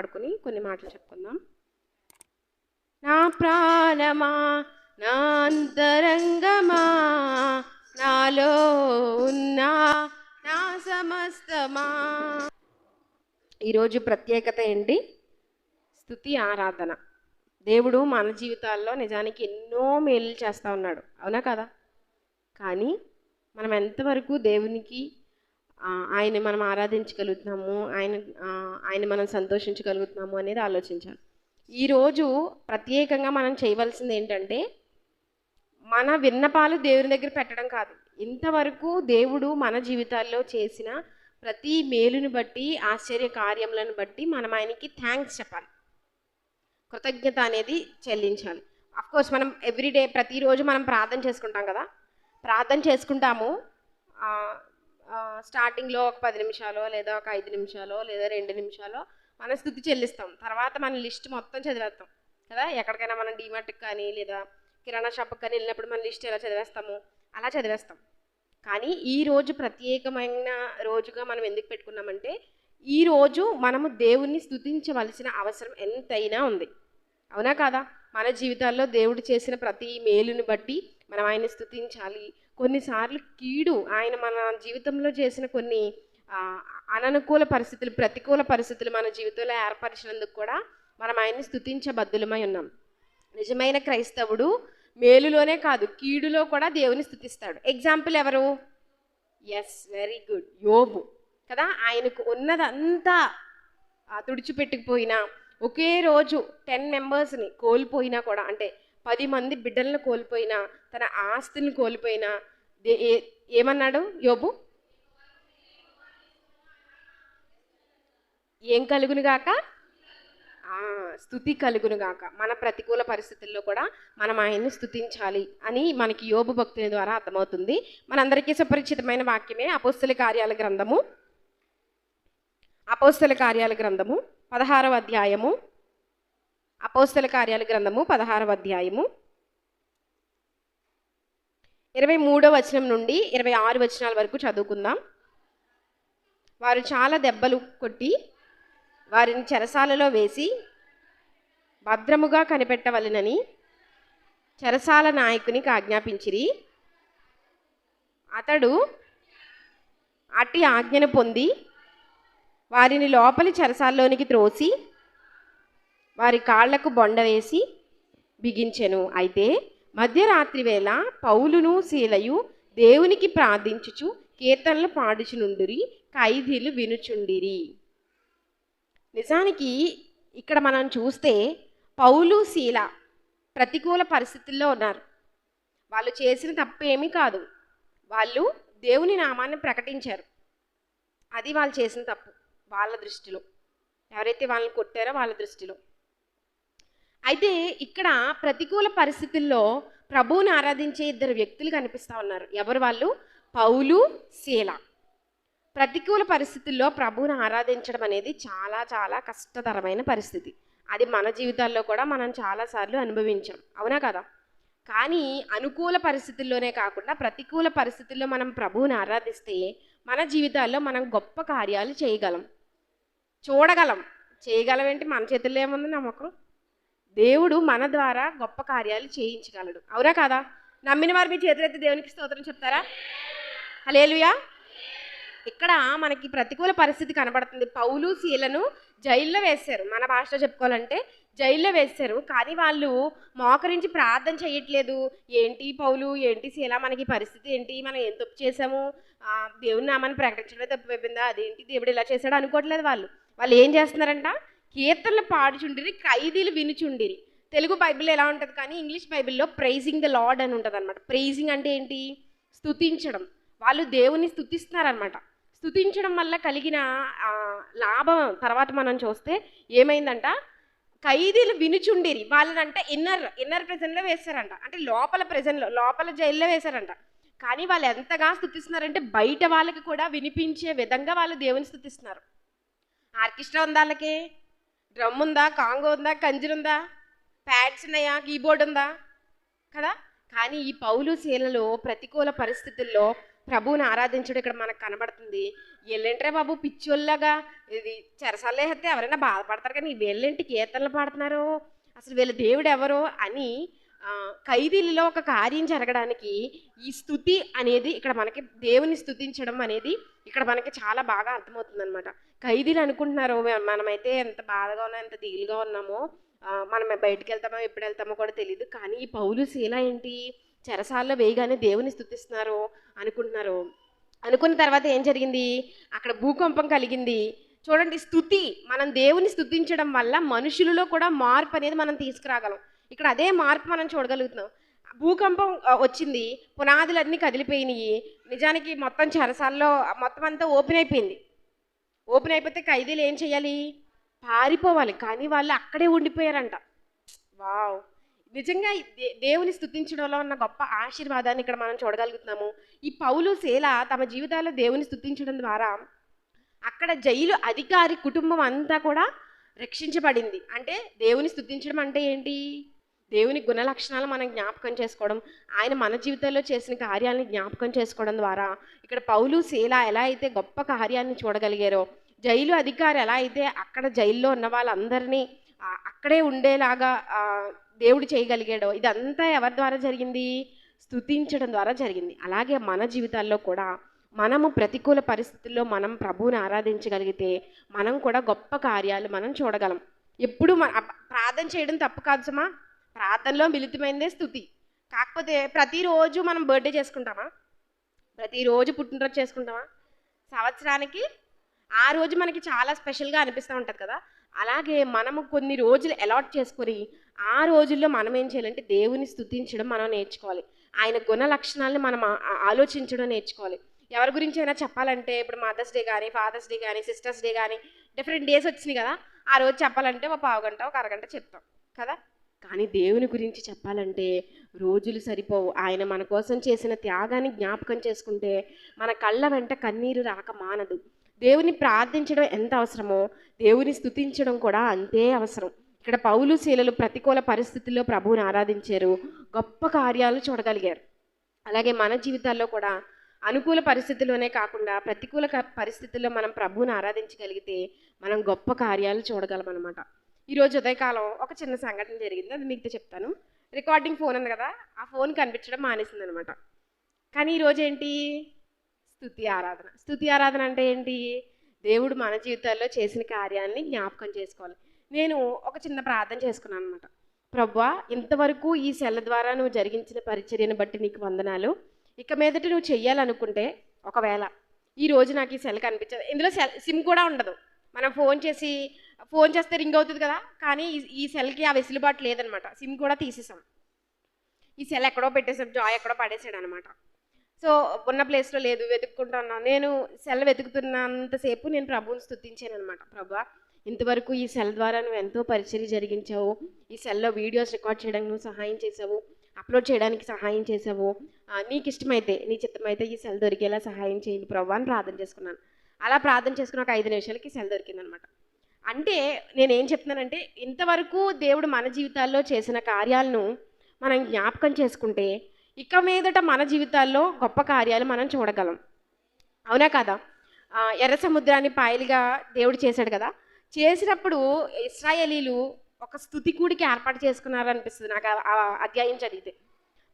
పాడుకుని కొన్ని మాటలు చెప్పుకుందాం. నా ప్రాణమా నా అంతరంగమా నాలో ఉన్న నా సమస్తమా? ఈరోజు ప్రత్యేకత ఏంటి? స్థుతి ఆరాధన. దేవుడు మన జీవితాల్లో నిజానికి ఎన్నో మేలు చేస్తూ ఉన్నాడు. అవునా కదా? కానీ మనం ఎంతవరకు దేవునికి ఆయన మనం ఆరాధించగలుగుతున్నాము ఆయన ఆయన మనం సంతోషించగలుగుతున్నాము అనేది ఆలోచించాలి. ఈరోజు ప్రత్యేకంగా మనం చేయవలసింది ఏంటంటే మన విన్నపాలు దేవుని దగ్గర పెట్టడం కాదు. ఇంతవరకు దేవుడు మన జీవితాల్లో చేసిన ప్రతి మేలుని బట్టి ఆశ్చర్య కార్యములను బట్టి మనం ఆయనకి థ్యాంక్స్ చెప్పాలి. కృతజ్ఞత అనేది చెల్లించాలి. కోర్స్ మనం ఎవ్రీడే ప్రతిరోజు మనం ప్రార్థన చేసుకుంటాం కదా? ప్రార్థన చేసుకుంటాము. స్టార్టింగ్లో ఒక పది నిమిషాలు లేదా ఒక ఐదు నిమిషాలు లేదా రెండు నిమిషాలు మన స్థుతి చెల్లిస్తాం. తర్వాత మన లిస్ట్ మొత్తం చదివేస్తాం. కదా? ఎక్కడికైనా మనం డీమార్ట్కి కానీ లేదా కిరాణా షాప్కి కానీ వెళ్ళినప్పుడు మన లిస్ట్ ఎలా చదివేస్తాము? అలా చదివేస్తాం. కానీ ఈ రోజు ప్రత్యేకమైన రోజుగా మనం ఎందుకు పెట్టుకున్నామంటే ఈ రోజు మనము దేవుణ్ణి స్థుతించవలసిన అవసరం ఎంతైనా ఉంది. అవునా కాదా? మన జీవితాల్లో దేవుడు చేసిన ప్రతి మేలుని బట్టి మనం ఆయన స్థుతించాలి. కొన్నిసార్లు కీడు ఆయన మన జీవితంలో చేసిన కొన్ని అననుకూల పరిస్థితులు ప్రతికూల పరిస్థితులు మన జీవితంలో ఏర్పరిచినందుకు కూడా మనం ఆయన్ని స్తుతించబద్దులమై ఉన్నాం. నిజమైన క్రైస్తవుడు మేలులోనే కాదు కీడులో కూడా దేవుని స్థుతిస్తాడు. ఎగ్జాంపుల్ ఎవరు? Yes very good Yobu. కదా ఆయనకు ఉన్నదంతా తుడిచిపెట్టుకుపోయినా ఒకే రోజు టెన్ మెంబర్స్ని కోల్పోయినా కూడా అంటే పది మంది బిడ్డలను కోల్పోయినా తన ఆస్తిని కోల్పోయినా దే- ఏమన్నాడు యోబు? ఏం కలుగునుగాక స్థుతి కలుగునుగాక మన ప్రతికూల పరిస్థితుల్లో కూడా మనం ఆయన్ని స్థుతించాలి అని మనకి యోబు భక్తుని ద్వారా అర్థమవుతుంది. మనందరికీ సుపరిచితమైన వాక్యమే అపోస్తల కార్యాల గ్రంథము. అపోస్తల కార్యాల గ్రంథము పదహారవ అధ్యాయము అపోస్తల కార్యాల గ్రంథము పదహారవ అధ్యాయము. ఇరవై మూడో వచనం నుండి ఇరవై ఆరు వచనాల వరకు చదువుకుందాం. వారు చాలా దెబ్బలు కొట్టి వారిని చెరసాలలో వేసి భద్రముగా కనిపెట్టవలెనని చెరసాల నాయకునికి ఆజ్ఞాపించిరి. అతడు అట్టి ఆజ్ఞను పొంది వారిని లోపలి చెరసాల్లోనికి త్రోసి వారి కాళ్ళకు బొండ వేసి బిగించెను. అయితే మధ్యరాత్రి వేళ పౌలును శీలయు దేవునికి ప్రార్థించుచు కీర్తనలు పాడుచునుండిరి ఖైదీలు వినుచుండిరి. నిజానికి ఇక్కడ మనం చూస్తే పౌలు శీల ప్రతికూల పరిస్థితుల్లో ఉన్నారు. వాళ్ళు చేసిన తప్పు ఏమీ కాదు. వాళ్ళు దేవుని నామాన్ని ప్రకటించారు. అది వాళ్ళు చేసిన తప్పు వాళ్ళ దృష్టిలో. ఎవరైతే వాళ్ళని కొట్టారో వాళ్ళ దృష్టిలో. అయితే ఇక్కడ ప్రతికూల పరిస్థితుల్లో ప్రభువుని ఆరాధించే ఇద్దరు వ్యక్తులు కనిపిస్తూ ఉన్నారు. ఎవరు వాళ్ళు? పౌలు శీల ప్రతికూల పరిస్థితుల్లో ప్రభువుని ఆరాధించడం అనేది చాలా చాలా కష్టతరమైన పరిస్థితి. అది మన జీవితాల్లో కూడా మనం చాలాసార్లు అనుభవించాం. అవునా కదా? కానీ అనుకూల పరిస్థితుల్లోనే కాకుండా ప్రతికూల పరిస్థితుల్లో మనం ప్రభువుని ఆరాధిస్తే మన జీవితాల్లో మనం గొప్ప కార్యాలు చేయగలం. చూడగలం. చేయగలం ఏంటి మన చేతుల్లో ఏముంది నమ్మకం దేవుడు మన ద్వారా గొప్ప కార్యాలు చేయించగలడు. అవునా కాదా? నమ్మిన వారు మీ చేతులెత్తి దేవునికి స్తోత్రం చెప్తారా? హలేలుయా ఇక్కడ మనకి ప్రతికూల పరిస్థితి కనబడుతుంది. పౌలు శీలను జైల్లో వేశారు. మన భాషలో చెప్పుకోవాలంటే జైల్లో వేశారు. కానీ వాళ్ళు మోకరించి ప్రార్థన చేయట్లేదు. ఏంటి పౌలు? ఏంటి శీల మనకి పరిస్థితి ఏంటి? మనం ఏం తప్పు చేసాము ఆ, దేవుని నామాన్ని ప్రకటించడమే తప్పు అయిపోయిందా? అదేంటి దేవుడు ఇలా చేశాడు అనుకోవట్లేదు వాళ్ళు. వాళ్ళు ఏం చేస్తున్నారంట? కీర్తనలు పాడుచుండిరి ఖైదీలు వినుచుండిరి. తెలుగు బైబిల్ ఎలా ఉంటుంది కానీ ఇంగ్లీష్ బైబిల్లో ప్రైజింగ్ ద లార్డ్ అని ఉంటుంది అనమాట ప్రైజింగ్ అంటే ఏంటి? స్థుతించడం వాళ్ళు దేవుని స్థుతిస్తున్నారనమాట స్థుతించడం వల్ల కలిగిన లాభం తర్వాత మనం చూస్తే ఏమైందంట? ఖైదీలు వినుచుండిరి. వాళ్ళనంట ఇన్నర్ ఇన్నర్ ప్రెజెంట్లో వేశారంట అంటే లోపల ప్రెజెంట్లో లోపల జైల్లో వేశారంట. కానీ వాళ్ళు ఎంతగా స్థుతిస్తున్నారంటే బయట వాళ్ళకి కూడా వినిపించే విధంగా వాళ్ళు దేవుని స్థుతిస్తున్నారు ఆర్కెస్ట్రా ఉందాళ్ళకే డ్రమ్ ఉందా కాంగో ఉందా కంజర్ ఉందా ప్యాడ్స్ ఉన్నాయా? కీబోర్డ్ ఉందా కదా? కానీ ఈ పౌలు శీలలో ప్రతికూల పరిస్థితుల్లో ప్రభువుని ఆరాధించడం ఇక్కడ మనకు కనబడుతుంది. ఎల్లేంట్రే బాబు పిచ్చోళ్ళగా ఇది చెరసాలే ఎవరైనా బాధపడతారు కానీ వీళ్ళేంటి కీర్తనలు పాడుతున్నారు? అసలు వీళ్ళ దేవుడు ఎవరో అని ఖైదీలలో ఒక కార్యం జరగడానికి ఈ స్థుతి అనేది ఇక్కడ మనకి దేవుని స్థుతించడం అనేది ఇక్కడ మనకి చాలా బాగా అర్థమవుతుంది అనమాట ఖైదీలు అనుకుంటున్నారు మనమైతే ఎంత బాధగా ఉన్నా ఎంత దిగులుగా ఉన్నామో మనం బయటికి వెళ్తామో ఎప్పుడు వెళ్తామో కూడా తెలియదు కానీ ఈ పౌలు శీల ఏంటి? చెరసాల్లో వేయగానే దేవుని స్థుతిస్తున్నారు అనుకుంటున్నారు. అనుకున్న తర్వాత ఏం జరిగింది? అక్కడ భూకంపం కలిగింది. చూడండి స్థుతి. మనం దేవుని స్థుతించడం వల్ల మనుషులలో కూడా మార్పు అనేది మనం తీసుకురాగలం. ఇక్కడ అదే మార్పు మనం చూడగలుగుతున్నాం. భూకంపం వచ్చింది. పునాదులన్నీ కదిలిపోయినాయి. నిజానికి మొత్తం చెరసాల్లో మొత్తం అంతా ఓపెన్ అయిపోయింది. ఓపెన్ అయిపోతే ఖైదీలు ఏం చేయాలి? పారిపోవాలి. కానీ వాళ్ళు అక్కడే ఉండిపోయారంట. వావ్. నిజంగా దే- దేవుని స్థుతించడంలో ఉన్న గొప్ప ఆశీర్వాదాన్ని ఇక్కడ మనం చూడగలుగుతున్నాము. ఈ పౌలు శీల తమ జీవితాల్లో దేవుని స్థుతించడం ద్వారా అక్కడ జైలు అధికారి కుటుంబం అంతా కూడా రక్షించబడింది. అంటే దేవుని స్థుతించడం అంటే ఏంటి? దేవుని గుణ లక్షణాలు మనం జ్ఞాపకం చేసుకోవడం ఆయన మన జీవితంలో చేసిన కార్యాలను జ్ఞాపకం చేసుకోవడం ద్వారా ఇక్కడ పౌలు శీల ఎలా అయితే గొప్ప కార్యాన్ని చూడగలిగారో జైలు అధికారి ఎలా అయితే అక్కడ జైల్లో ఉన్న వాళ్ళందరినీ అక్కడే ఉండేలాగా దేవుడు చేయగలిగాడో ఇదంతా ఎవరి ద్వారా జరిగింది? స్తుతించడం ద్వారా జరిగింది. అలాగే మన జీవితాల్లో కూడా మనము ప్రతికూల పరిస్థితుల్లో మనం ప్రభువుని ఆరాధించగలిగితే మనం కూడా గొప్ప కార్యాలు మనం చూడగలం. ఎప్పుడు మన ప్రార్థన చేయడం తప్పు కాదు సుమా. ప్రార్థనలో మిలితమైందే స్థుతి. కాకపోతే ప్రతిరోజు మనం బర్త్డే చేసుకుంటామా? ప్రతిరోజు పుట్టినరోజు చేసుకుంటామా? సంవత్సరానికి ఆ రోజు మనకి చాలా స్పెషల్గా అనిపిస్తూ ఉంటుంది కదా. అలాగే మనము కొన్ని రోజులు అలాట్ చేసుకొని ఆ రోజుల్లో మనం ఏం చేయాలంటే దేవుని స్థుతించడం మనం నేర్చుకోవాలి. ఆయన గుణ లక్షణాలను మనం ఆలోచించడం నేర్చుకోవాలి. ఎవరి గురించి అయినా చెప్పాలంటే ఇప్పుడు మదర్స్ డే కానీ ఫాదర్స్ డే కానీ సిస్టర్స్ డే కానీ డిఫరెంట్ డేస్ వచ్చినాయి కదా. ఆ రోజు చెప్పాలంటే ఒక పావు గంట ఒక అరగంట చెప్తాం కదా. కానీ దేవుని గురించి చెప్పాలంటే రోజులు సరిపోవు. ఆయన మన కోసం చేసిన త్యాగాన్ని జ్ఞాపకం చేసుకుంటే మన కళ్ళ వెంట కన్నీరు రాక మానదు. దేవుని ప్రార్థించడం ఎంత అవసరమో దేవుని స్థుతించడం కూడా అంతే అవసరం. ఇక్కడ పౌలు శీలలు ప్రతికూల పరిస్థితుల్లో ప్రభువుని ఆరాధించారు. గొప్ప కార్యాలు చూడగలిగారు. అలాగే మన జీవితాల్లో కూడా అనుకూల పరిస్థితుల్లోనే కాకుండా ప్రతికూల క- పరిస్థితుల్లో మనం ప్రభువుని ఆరాధించగలిగితే మనం గొప్ప కార్యాలు చూడగలం అనమాట ఈరోజు ఉదయకాలం ఒక చిన్న సంఘటన జరిగింది. అది మీకు చెప్తాను. రికార్డింగ్ ఫోన్ ఉంది కదా ఆ ఫోన్ కనిపించడం మానేసింది అనమాట కానీ ఈరోజు ఏంటి? స్తుతి ఆరాధన. స్తుతి ఆరాధన అంటే ఏంటి? దేవుడు మన జీవితాల్లో చేసిన కార్యాన్ని జ్ఞాపకం చేసుకోవాలి. నేను ఒక చిన్న ప్రార్థన చేసుకున్నాను అనమాట ప్రవ్వా ఇంతవరకు ఈ సెల్ ద్వారా నువ్వు జరిగించిన పరిచర్యను బట్టి నీకు వందనాలు. ఇక మీదట నువ్వు చెయ్యాలనుకుంటే ఒకవేళ ఈ రోజు నాకు ఈ సెల్ కనిపించదు. ఇందులో సెల్ సిమ్ కూడా ఉండదు. మనం ఫోన్ చేసి ఫోన్ చేస్తే రింగ్ అవుతుంది కదా? కానీ ఈ- ఈ సెల్కి ఆ వెసులుబాటు లేదనమాట. సిమ్ కూడా తీసేసాం. ఈ సెల్ ఎక్కడో పెట్టేసాం. జాయ్ ఎక్కడో పడేసాడు అనమాట సో ఉన్న ప్లేస్లో లేదు వెతుక్కుంటున్నా. నేను సెల్ వెతుకుతున్నంతసేపు నేను ప్రభువుని స్థుతించాను అనమాట ప్రభా ఇంతవరకు ఈ సెల్ ద్వారా నువ్వు ఎంతో పరిచర్య జరిగించావు. ఈ సెల్లో వీడియోస్ రికార్డ్ చేయడానికి నువ్వు సహాయం చేసావు. అప్లోడ్ చేయడానికి సహాయం చేసావు. నీకు ఇష్టమైతే నీ చిత్తమైతే ఈ సెల్ దొరికేలా సహాయం చేయండి ప్రభా అని ప్రార్థన చేసుకున్నాను. అలా ప్రార్థన చేసుకున్న ఒక ఐదు నిమిషాలకి సెల్ దొరికిందనమాట. అంటే నేనేం చెప్తున్నానంటే ఇంతవరకు దేవుడు మన జీవితాల్లో చేసిన కార్యాలను మనం జ్ఞాపకం చేసుకుంటే ఇక మీదట మన జీవితాల్లో గొప్ప కార్యాలు మనం చూడగలం. అవునా కదా? ఎర్ర సముద్రాన్ని పాయలుగా దేవుడు చేశాడు కదా. చేసినప్పుడు ఇస్రాయలీలు ఒక స్థుతికూడికి ఏర్పాటు చేసుకున్నారు అనిపిస్తుంది నాకు ఆ- ఆ అధ్యాయం చదివితే.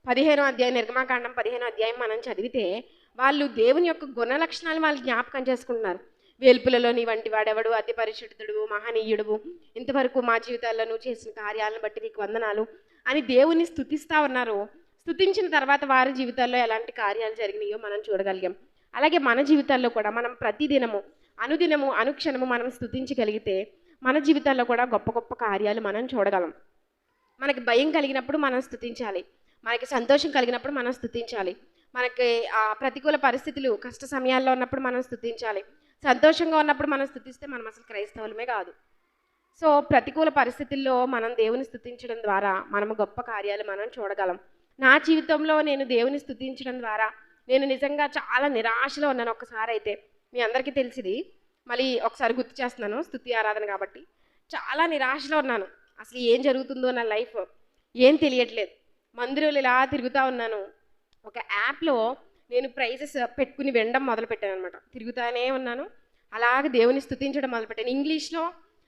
పదిహేనో అధ్యాయం నిర్గమాకాండం పదిహేనో అధ్యాయం మనం చదివితే వాళ్ళు దేవుని యొక్క గుణ లక్షణాలు వాళ్ళు జ్ఞాపకం చేసుకుంటున్నారు. వేల్పులలోని వంటి వాడెవడు? అతి పరిశుద్ధుడు మహనీయుడు ఇంతవరకు మా జీవితాల్లో నువ్వు చేసిన కార్యాలను బట్టి నీకు వందనాలు. అని దేవుని స్థుతిస్తా ఉన్నారు. స్థుతించిన తర్వాత వారి జీవితాల్లో ఎలాంటి కార్యాలు జరిగినాయో మనం చూడగలిగాం. అలాగే మన జీవితాల్లో కూడా మనం ప్రతిదినము అనుదినము అనుక్షణము మనం స్థుతించగలిగితే మన జీవితాల్లో కూడా గొప్ప గొప్ప కార్యాలు మనం చూడగలం. మనకి భయం కలిగినప్పుడు మనం స్థుతించాలి మనకి సంతోషం కలిగినప్పుడు మనం స్థుతించాలి మనకి ప్రతికూల పరిస్థితులు కష్ట సమయాల్లో ఉన్నప్పుడు మనం స్థుతించాలి సంతోషంగా ఉన్నప్పుడు మనం స్థుతిస్తే మనం అసలు క్రైస్తవులమే కాదు. సో ప్రతికూల పరిస్థితుల్లో మనం దేవుని స్థుతించడం ద్వారా మనము గొప్ప కార్యాలు మనం చూడగలం. నా జీవితంలో నేను దేవుని స్థుతించడం ద్వారా నేను నిజంగా చాలా నిరాశలో ఉన్నాను. ఒకసారి అయితే మీ అందరికీ తెలిసింది. మళ్ళీ ఒకసారి గుర్తు చేస్తున్నాను. స్థుతి ఆరాధన కాబట్టి చాలా నిరాశలో ఉన్నాను. అసలు ఏం జరుగుతుందో నా లైఫ్ ఏం తెలియట్లేదు. మందిరంలో ఇలా తిరుగుతూ ఉన్నాను. ఒక యాప్లో నేను ప్రైజెస్ పెట్టుకుని వినడం మొదలుపెట్టాను అనమాట తిరుగుతానే ఉన్నాను. అలాగే దేవుని స్థుతించడం మొదలుపెట్టాను. ఇంగ్లీష్లో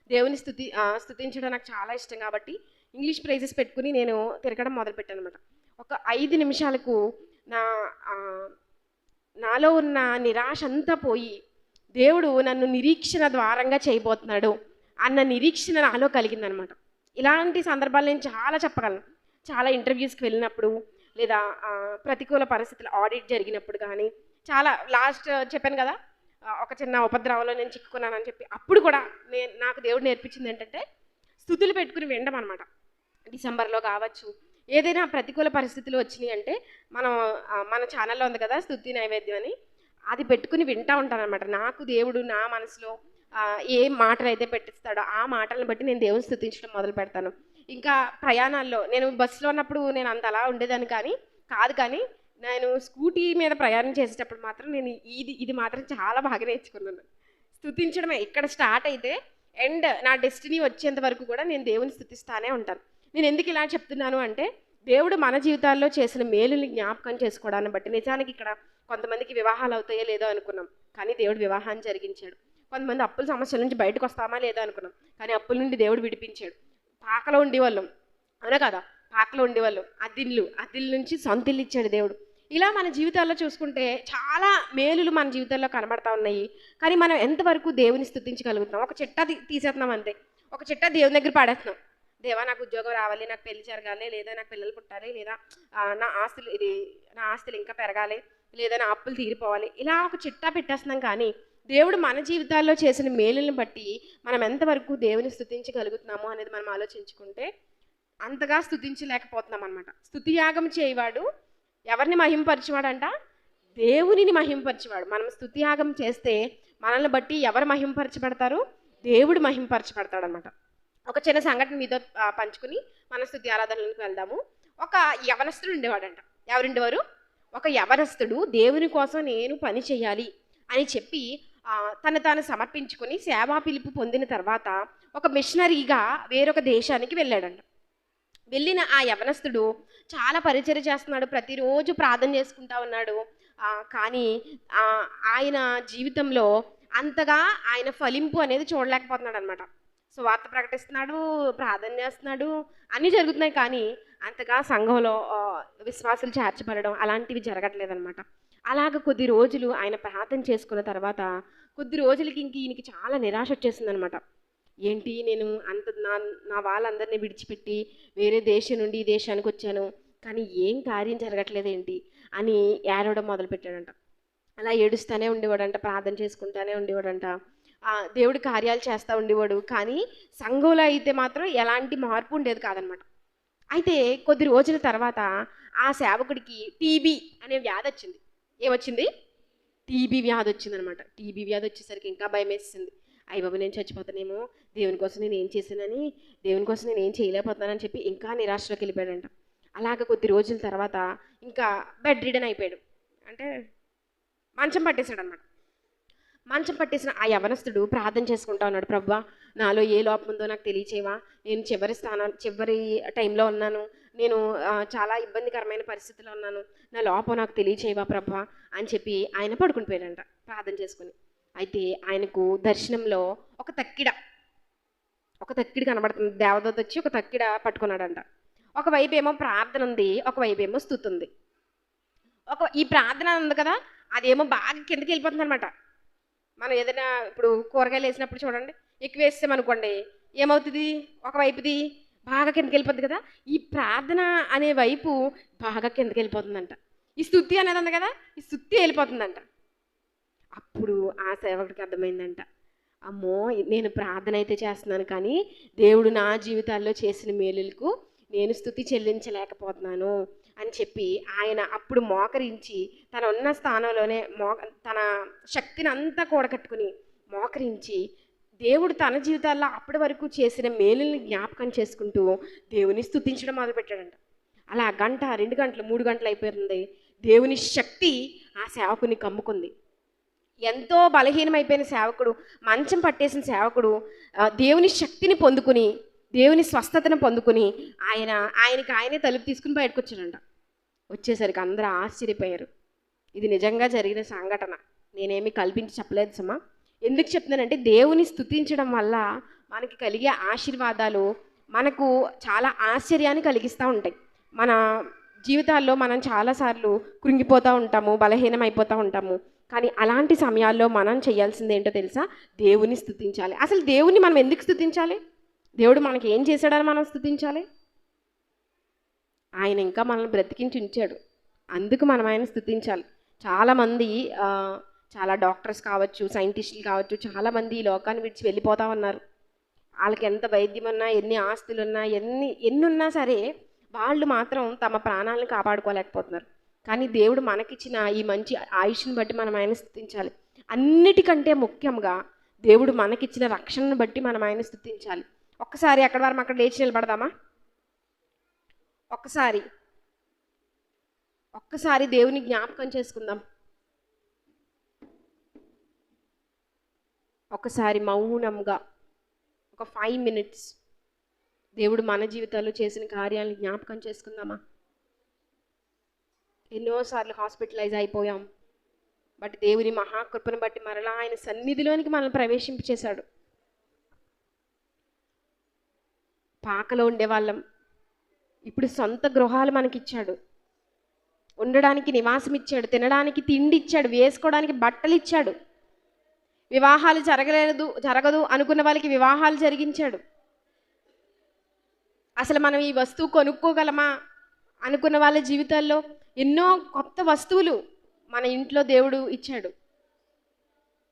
దేవుని స్థుతి స్థుతించడం స్తుతించడం నాకు చాలా ఇష్టం కాబట్టి ఇంగ్లీష్ ప్రైజెస్ పెట్టుకుని నేను తిరగడం మొదలుపెట్టాను అనమాట ఒక ఐదు నిమిషాలకు నా నాలో ఉన్న నిరాశ అంతా పోయి దేవుడు నన్ను నిరీక్షణ ద్వారంగా చేయబోతున్నాడు అన్న నిరీక్షణ నాలో కలిగిందనమాట ఇలాంటి సందర్భాలు నేను చాలా చెప్పగలను. చాలా ఇంటర్వ్యూస్కి వెళ్ళినప్పుడు లేదా ప్రతికూల పరిస్థితులు ఆడిట్ జరిగినప్పుడు కానీ చాలా లాస్ట్ చెప్పాను కదా ఒక చిన్న ఉపద్రవంలో నేను చిక్కుకున్నానని చెప్పి అప్పుడు కూడా నేను నాకు దేవుడు నేర్పించింది ఏంటంటే స్థుతులు పెట్టుకుని వినడం అనమాట డిసెంబర్లో కావచ్చు ఏదైనా ప్రతికూల పరిస్థితులు వచ్చినాయి అంటే మనం మన ఛానల్లో ఉంది కదా స్థుతి నైవేద్యం అని అది పెట్టుకుని వింటా ఉంటాను అనమాట నాకు దేవుడు నా మనసులో ఏ మాటలు అయితే పెట్టిస్తాడో ఆ మాటలను బట్టి నేను దేవుని స్థుతించడం మొదలు పెడతాను. ఇంకా ప్రయాణాల్లో నేను బస్సులో ఉన్నప్పుడు నేను అంత అలా ఉండేదాన్ని కానీ కాదు కానీ నేను స్కూటీ మీద ప్రయాణం చేసేటప్పుడు మాత్రం నేను ఇది ఇది మాత్రం చాలా బాగా నేర్చుకున్నాను. స్థుతించడమే. ఇక్కడ స్టార్ట్ అయితే ఎండ్ నా డెస్టినీ వచ్చేంత వరకు కూడా నేను దేవుని స్థుతిస్తానే ఉంటాను. నేను ఎందుకు ఇలా చెప్తున్నాను అంటే దేవుడు మన జీవితాల్లో చేసిన మేలుని జ్ఞాపకం చేసుకోవడాన్ని బట్టి. నిజానికి ఇక్కడ కొంతమందికి వివాహాలు అవుతాయో లేదో అనుకున్నాం. కానీ దేవుడు వివాహాన్ని జరిగించాడు. కొంతమంది అప్పుల సమస్యల నుంచి బయటకు వస్తామా లేదో అనుకున్నాం. కానీ అప్పుల నుండి దేవుడు విడిపించాడు. పాకలో ఉండేవాళ్ళం. అవునా కదా? పాకలో ఉండేవాళ్ళం. అద్దిల్లు అద్దిల్లు నుంచి సొంత ఇల్లు ఇచ్చాడు దేవుడు. ఇలా మన జీవితాల్లో చూసుకుంటే చాలా మేలులు మన జీవితాల్లో కనబడతా ఉన్నాయి. కానీ మనం ఎంతవరకు దేవుని స్థుతించగలుగుతున్నాం? ఒక చిట్ట తీసేస్తున్నాం అంతే. ఒక చిట్ట దేవుని దగ్గర పాడేస్తున్నాం. దేవా నాకు ఉద్యోగం రావాలి నాకు పెళ్ళి జరగాలి లేదా నాకు పిల్లలు పుట్టాలి లేదా నా ఆస్తులు ఇది నా ఆస్తులు ఇంకా పెరగాలి లేదా నా అప్పులు తీరిపోవాలి. ఇలా ఒక చిట్టా పెట్టేస్తున్నాం కానీ దేవుడు మన జీవితాల్లో చేసిన మేలులను బట్టి మనం ఎంతవరకు దేవుని స్థుతించగలుగుతున్నామో అనేది మనం ఆలోచించుకుంటే అంతగా స్థుతించలేకపోతున్నాం అనమాట స్థుతియాగం చేయవాడు ఎవరిని మహింపరిచేవాడంట? దేవునిని మహింపరిచేవాడు. మనం స్థుతియాగం చేస్తే మనల్ని బట్టి ఎవరు మహింపరచబడతారు? దేవుడు మహింపరచబడతాడు అనమాట ఒక చిన్న సంఘటన మీతో పంచుకుని మన స్థుతి ఆరాధనలకు వెళ్దాము. ఒక యవనస్తుడు ఉండేవాడంట. ఎవరుండేవారు? ఒక యవనస్తుడు దేవుని కోసం నేను పని చేయాలి అని చెప్పి తను తాను సమర్పించుకొని సేవా పిలుపు పొందిన తర్వాత ఒక మిషనరీగా వేరొక దేశానికి వెళ్ళాడంట. వెళ్ళిన ఆ యవనస్తుడు చాలా పరిచయం చేస్తున్నాడు ప్రతిరోజు ప్రార్థన చేసుకుంటా ఉన్నాడు. కానీ ఆయన జీవితంలో అంతగా ఆయన ఫలింపు అనేది చూడలేకపోతున్నాడు అనమాట సో వార్త ప్రకటిస్తున్నాడు ప్రార్థన చేస్తున్నాడు అన్నీ జరుగుతున్నాయి కానీ అంతగా సంఘంలో విశ్వాసులు చేర్చబడడం అలాంటివి జరగట్లేదన్నమాట అలాగ కొద్ది రోజులు ఆయన ప్రార్థన చేసుకున్న తర్వాత కొద్ది రోజులకి ఇంక ఈయనకి చాలా నిరాశ వచ్చేసింది అనమాట ఏంటి నేను అంత నా నా వాళ్ళందరినీ విడిచిపెట్టి వేరే దేశం నుండి ఈ దేశానికి వచ్చాను కానీ ఏం కార్యం జరగట్లేదు ఏంటి అని ఏడవడం మొదలుపెట్టాడంట. అలా ఏడుస్తూనే ఉండేవాడంట ప్రార్థన చేసుకుంటానే ఉండేవాడంట. దేవుడు దేవుడి కార్యాలు చేస్తూ ఉండేవాడు కానీ సంఘంలో అయితే మాత్రం ఎలాంటి మార్పు ఉండేది కాదనమాట. అయితే కొద్ది రోజుల తర్వాత ఆ సేవకుడికి టీబీ అనే వ్యాధి వచ్చింది. ఏమొచ్చింది? టీబీ వ్యాధి వచ్చిందనమాట టీబీ వ్యాధి వచ్చేసరికి ఇంకా భయం వేసింది అయ్య బాబు నేను చచ్చిపోతానేమో. దేవుని కోసం నేను ఏం చేశానని దేవుని కోసం నేను ఏం చేయలేకపోతున్నానని చెప్పి ఇంకా నిరాశలోకి వెళ్ళిపోయాడంట. అలాగ కొద్ది రోజుల తర్వాత ఇంకా బెడ్ రిడన్ అయిపోయాడు. అంటే మంచం పట్టేశాడు అనమాట మంచం పట్టేసిన ఆ యవనస్తుడు ప్రార్థన చేసుకుంటా ఉన్నాడు ప్రభా నాలో ఏ లోపం ఉందో నాకు తెలియచేవా నేను చివరి స్థానం చివరి టైంలో ఉన్నాను. నేను చాలా ఇబ్బందికరమైన పరిస్థితిలో ఉన్నాను. నా లోపం నాకు తెలియచేవా ప్రభా? అని చెప్పి ఆయన పడుకుని పోయాడంట ప్రార్థన చేసుకుని. అయితే ఆయనకు దర్శనంలో ఒక తక్కిడ ఒక తక్కిడి కనబడుతుంది. దేవదూత వచ్చి ఒక తక్కిడ పట్టుకున్నాడంట. ఒకవైపు ఏమో ప్రార్థన ఉంది ఒకవైపు ఏమో స్థుతుంది ఒక ఈ ప్రార్థన ఉంది కదా అదేమో బాగా కిందకి వెళ్ళిపోతుంది అనమాట మనం ఏదైనా ఇప్పుడు కూరగాయలు వేసినప్పుడు చూడండి ఎక్కువ వేస్తాం అనుకోండి ఏమవుతుంది ఒకవైపుది బాగా కిందకి వెళ్ళిపోద్ది కదా? ఈ ప్రార్థన అనే వైపు బాగా కిందకి వెళ్ళిపోతుందంట. ఈ స్థుతి అనేది ఉంది కదా? ఈ స్థుతి వెళ్ళిపోతుందంట. అప్పుడు ఆ సేవకుడికి అర్థమైందంట. అమ్మో నేను ప్రార్థన అయితే చేస్తున్నాను కానీ దేవుడు నా జీవితాల్లో చేసిన మేలులకు నేను స్థుతి చెల్లించలేకపోతున్నాను. అని చెప్పి ఆయన అప్పుడు మోకరించి తన ఉన్న స్థానంలోనే మో తన శక్తిని అంతా కూడగట్టుకుని మోకరించి దేవుడు తన జీవితాల్లో అప్పటి వరకు చేసిన మేలుల్ని జ్ఞాపకం చేసుకుంటూ దేవుని స్థుతించడం మొదలుపెట్టాడంట. అలా గంట రెండు గంటలు మూడు గంటలు అయిపోతుంది దేవుని శక్తి ఆ సేవకుని కమ్ముకుంది. ఎంతో బలహీనమైపోయిన సేవకుడు మంచం పట్టేసిన సేవకుడు దేవుని శక్తిని పొందుకుని దేవుని స్వస్థతను పొందుకుని ఆయన ఆయనకి ఆయనే తలుపు తీసుకుని బయటకు వచ్చాడంట వచ్చేసరికి అందరూ ఆశ్చర్యపోయారు. ఇది నిజంగా జరిగిన సంఘటన. నేనేమి కల్పించి చెప్పలేదు సుమా. ఎందుకు చెప్తున్నానంటే దేవుని స్థుతించడం వల్ల మనకి కలిగే ఆశీర్వాదాలు మనకు చాలా ఆశ్చర్యాన్ని కలిగిస్తూ ఉంటాయి. మన జీవితాల్లో మనం చాలాసార్లు కృంగిపోతూ ఉంటాము బలహీనం అయిపోతూ ఉంటాము. కానీ అలాంటి సమయాల్లో మనం చేయాల్సింది ఏంటో తెలుసా? దేవుని స్థుతించాలి అసలు దేవుని మనం ఎందుకు స్థుతించాలి దేవుడు మనకి ఏం చేశాడని మనం స్థుతించాలి ఆయన ఇంకా మనల్ని బ్రతికించి ఉంచాడు. అందుకు మనం ఆయన స్థుతించాలి. చాలామంది చాలా డాక్టర్స్ కావచ్చు సైంటిస్టులు కావచ్చు చాలామంది ఈ లోకాన్ని విడిచి వెళ్ళిపోతా ఉన్నారు. వాళ్ళకి ఎంత వైద్యం ఉన్నా ఎన్ని ఆస్తులు ఉన్నా ఎన్ని ఎన్ని ఉన్నా సరే వాళ్ళు మాత్రం తమ ప్రాణాలను కాపాడుకోలేకపోతున్నారు. కానీ దేవుడు మనకిచ్చిన ఈ మంచి ఆయుష్ని బట్టి మనం ఆయన స్థుతించాలి. అన్నిటికంటే ముఖ్యంగా దేవుడు మనకిచ్చిన రక్షణను బట్టి మనం ఆయన స్థుతించాలి. ఒక్కసారి అక్కడ వారం అక్కడ లేచి నిలబడదామా? ఒక్కసారి ఒక్కసారి దేవుని జ్ఞాపకం చేసుకుందాం. ఒకసారి మౌనంగా ఒక ఫైవ్ మినిట్స్ దేవుడు మన జీవితాల్లో చేసిన కార్యాలను జ్ఞాపకం చేసుకుందామా? ఎన్నోసార్లు హాస్పిటలైజ్ అయిపోయాం. బట్ దేవుని మహాకృపను బట్టి మరలా ఆయన సన్నిధిలోనికి మనల్ని ప్రవేశింపచేశాడు. పాకలో ఉండేవాళ్ళం. ఇప్పుడు సొంత గృహాలు మనకిచ్చాడు. ఉండడానికి నివాసం ఇచ్చాడు తినడానికి తిండి ఇచ్చాడు వేసుకోవడానికి బట్టలు ఇచ్చాడు. వివాహాలు జరగలేదు జరగదు అనుకున్న వాళ్ళకి వివాహాలు జరిగించాడు. అసలు మనం ఈ వస్తువు కొనుక్కోగలమా అనుకున్న వాళ్ళ జీవితాల్లో ఎన్నో కొత్త వస్తువులు మన ఇంట్లో దేవుడు ఇచ్చాడు.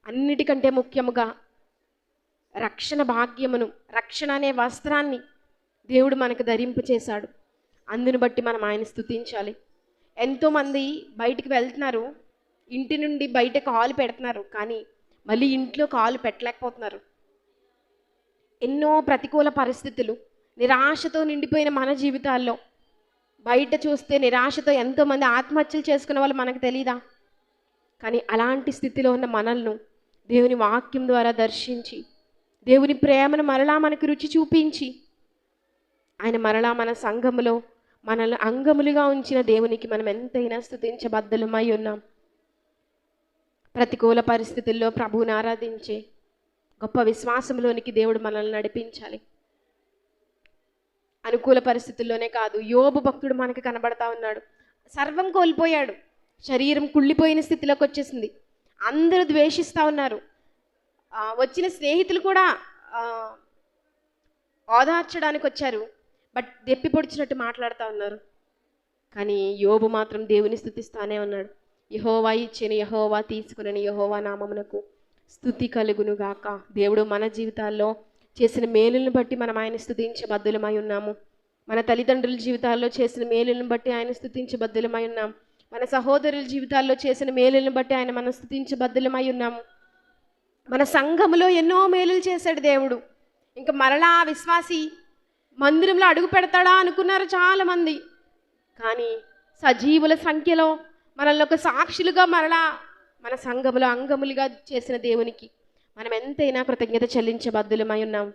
అన్నిటికంటే ముఖ్యముగా రక్షణ భాగ్యమును రక్షణ అనే వస్త్రాన్ని దేవుడు మనకు ధరింపు చేశాడు అందును బట్టి మనం ఆయన స్థుతించాలి. ఎంతోమంది బయటికి వెళ్తున్నారు. ఇంటి నుండి బయట కాలు పెడుతున్నారు. కానీ మళ్ళీ ఇంట్లో కాలు పెట్టలేకపోతున్నారు. ఎన్నో ప్రతికూల పరిస్థితులు. నిరాశతో నిండిపోయిన మన జీవితాల్లో. బయట చూస్తే నిరాశతో ఎంతోమంది ఆత్మహత్యలు చేసుకున్న వాళ్ళు మనకు తెలీదా? కానీ అలాంటి స్థితిలో ఉన్న మనల్ని దేవుని వాక్యం ద్వారా దర్శించి దేవుని ప్రేమను మరలా మనకు రుచి చూపించి ఆయన మరలా మన సంఘములో మనల్ని అంగములుగా ఉంచిన దేవునికి మనం ఎంతైనా స్థుతించబద్దలమై ఉన్నాం. ప్రతికూల పరిస్థితుల్లో ప్రభువుని ఆరాధించే గొప్ప విశ్వాసంలోనికి దేవుడు మనల్ని నడిపించాలి. అనుకూల పరిస్థితుల్లోనే కాదు యోబు భక్తుడు మనకి కనబడతా ఉన్నాడు. సర్వం కోల్పోయాడు. శరీరం కుళ్ళిపోయిన స్థితిలోకి వచ్చేసింది. అందరూ ద్వేషిస్తూ ఉన్నారు. వచ్చిన స్నేహితులు కూడా ఓదార్చడానికి వచ్చారు. బట్ దెప్పి పొడిచినట్టు మాట్లాడుతూ ఉన్నారు. కానీ యోబు మాత్రం దేవుని స్థుతిస్తానే ఉన్నాడు. యహోవా ఇచ్చిన యహోవా తీసుకుని యహోవా నామమునకు స్థుతి కలుగును గాక. దేవుడు మన జీవితాల్లో చేసిన మేలులను బట్టి మనం ఆయన స్థుతించబద్దులమై ఉన్నాము. మన తల్లిదండ్రుల జీవితాల్లో చేసిన మేలులను బట్టి ఆయన స్థుతించబద్దులమై ఉన్నాం. మన సహోదరుల జీవితాల్లో చేసిన మేలులను బట్టి ఆయన మనం స్థుతించబద్దులమై ఉన్నాము మన సంఘములో ఎన్నో మేలులు చేశాడు దేవుడు. ఇంకా మరలా విశ్వాసి మందిరంలో అడుగు పెడతాడా అనుకున్నారు చాలామంది. కానీ సజీవుల సంఖ్యలో మనల్ని ఒక సాక్షులుగా మరలా మన సంఘములో అంగములుగా చేసిన దేవునికి మనం ఎంతైనా కృతజ్ఞత చెల్లించబద్దులమై ఉన్నాం.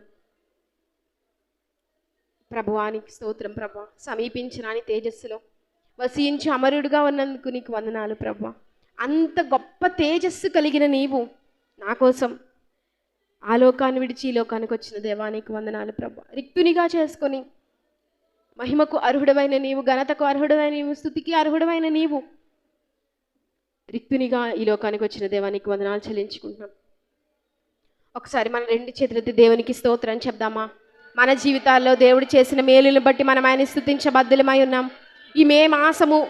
ప్రభువానికి స్తోత్రం ప్రభా. సమీపించరాని తేజస్సులో వసించి అమరుడుగా ఉన్నందుకు నీకు వందనాలు ప్రభా. అంత గొప్ప తేజస్సు కలిగిన నీవు నా కోసం ఆ లోకాన్ని విడిచి ఈ లోకానికి వచ్చిన దేవానికి వందనాలు ప్రభా. రిక్తునిగా చేసుకొని మహిమకు అర్హుడమైన నీవు ఘనతకు అర్హుడమైన నీవు స్థుతికి అర్హుడమైన నీవు రిక్తునిగా ఈ లోకానికి వచ్చిన దేవానికి వందనాలు చెల్లించుకుంటున్నాం. ఒకసారి మన రెండు చేతులతో దేవునికి స్తోత్రం చెప్దామా? మన జీవితాల్లో దేవుడు చేసిన మేలును బట్టి మనం ఆయన స్థుతించబద్దులమై ఉన్నాం. ఈ మే మాసము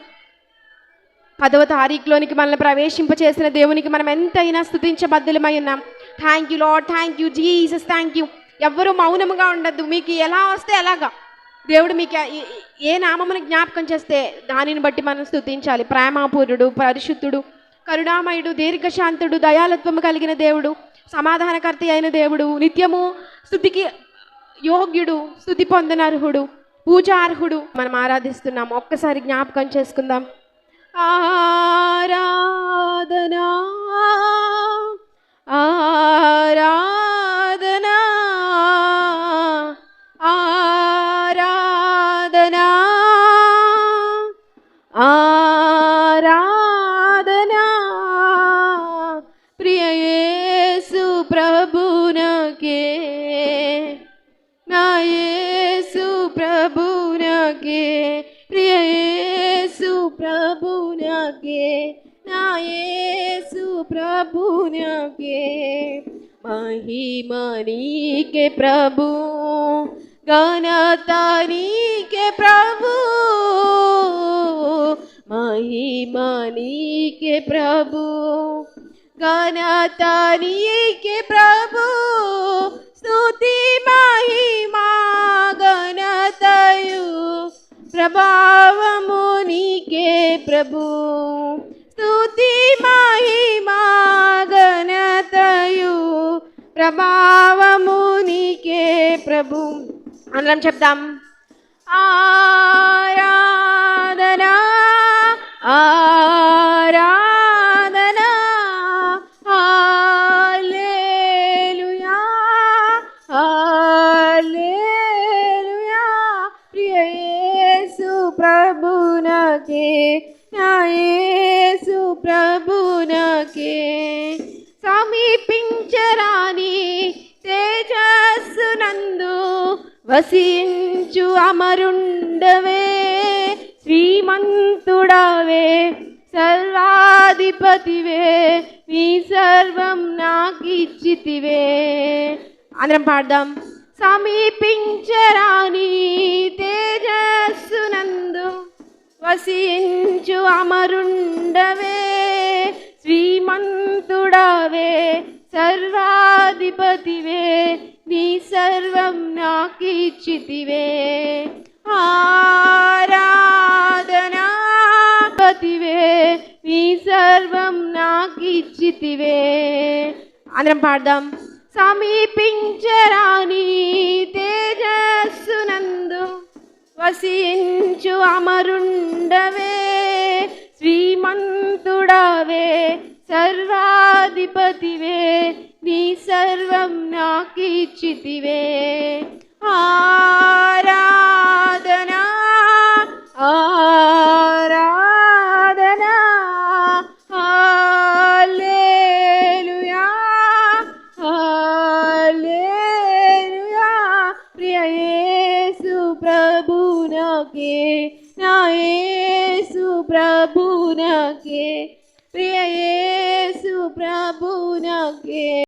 పదవ తారీఖులోనికి మనల్ని ప్రవేశింపచేసిన దేవునికి మనం ఎంతైనా స్థుతించబద్దులమై ఉన్నాం. Thank you lord thank you Jesus thank you ఎవ్వరూ మౌనముగా ఉండద్దు. మీకు ఎలా వస్తే అలాగా. దేవుడు మీకు ఏ- ఏ నామమును జ్ఞాపకం చేస్తే దానిని బట్టి మనం స్థుతించాలి. ప్రేమాపూరుడు పరిశుద్ధుడు కరుణామయుడు దీర్ఘశాంతుడు దయాలత్వము కలిగిన దేవుడు సమాధానకర్త అయిన దేవుడు నిత్యము స్థుతికి యోగ్యుడు స్థుతి పొందనర్హుడు పూజార్హుడు మనం ఆరాధిస్తున్నాం. ఒక్కసారి జ్ఞాపకం చేసుకుందాం. ఆరాధనా आराधना आराधना आराधना। प्रिय येसु प्रभुन के ना येसु प्रभुन के प्रिय येसु प्रभुन के నా యేసు ప్రభునకే మహిమ నీకే ప్రభు ఘనత నీకే ప్రభు మహిమ నీకే ప్రభు ఘనత నీకే ప్రభు స్తుతి మహిమా ఘనతయు ప్రభావము నీకే ప్రభు స్తుతి మహిమా ఘనతయు ప్రభావము నీకే ప్రభు అందరం చెప్దాం ఆరాధనా ఆరా వసించు అమరుండవే శ్రీమంతుడవే సర్వాధిపతివే నీ సర్వం నాకిచ్చితివే. అందరం పాడదాం. సమీపించరాని తేజస్సునందు వసించు అమరుండవే శ్రీమంతుడవే సర్వాధిపతివే నీ సర్వం నాకిచ్చితివే ఆరాధనాపతివే నీ సర్వం నాకిచ్చితివే అందరం పాడదాం. సమీపించరాని తేజస్సునందు వసించు అమరుండవే. సర్వాధిపతివే నీ సర్వం నాకిచ్చితివే. ఆరాధనా ఆరాధనా హల్లెలూయా హల్లెలూయా. ప్రియ యేసు ప్రభునకే నా యేసు ప్రభునకే. ప్రియ యేసు ప్రభునకే